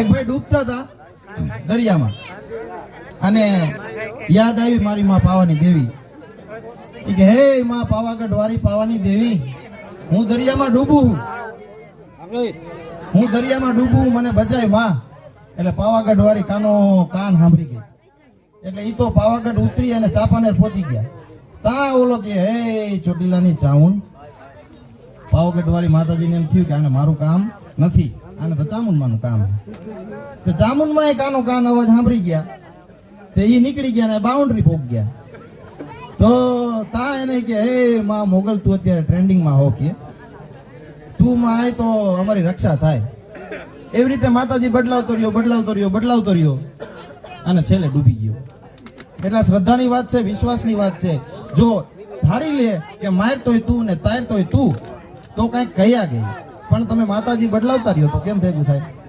એક ભાઈ ડૂબતા હતા દરિયામાં. અને યાદ આવી મારી માં પાવાની દેવી. કે, હે માં પાવાગઢ વાળી પાવાની દેવી, હું દરિયામાં ડૂબું હું દરિયામાં ડૂબું મને બચાયમાં. એટલે પાવાગઢ વાળી કાનો કાન સાંભળી ગઈ. એટલે ઈ તો પાવાગઢ ઉતરી અને ચાપાનેર પહોંચી ગયા. તા ઓલો કે, હે ચોટીલાની ચાઉન પાવાગઢ વાળી માતાજીને એમ થયું કે આને મારું કામ નથી. આને તો ચામુંડમાનું કામ તો ચામુંડમાં એ કાનો કાન અવાજ સાંભળી ગયા. તે એ નીકળી ગયા ને બાઉન્ડ્રી પોક ગયા. તો તા એને કે, હે માં મોગલ, તું અત્યારે ટ્રેન્ડિંગમાં હો કે. તું માં આય તો અમારી રક્ષા થાય. એવી રીતે માતાજી બદલાવતો રહ્યો બદલાવતો રહ્યો બદલાવતો રહ્યો. અને છેલ્લે ડૂબી ગયો. એટલે શ્રદ્ધાની વાત છે, વિશ્વાસની વાત છે. જો ધારી લે કે મારતોય તું ને તારતોય તું, તો કંઈક કયા ગઈ. પણ તમે માતાજી બદલાવતા રહ્યો તો કેમ ભેગું થાય?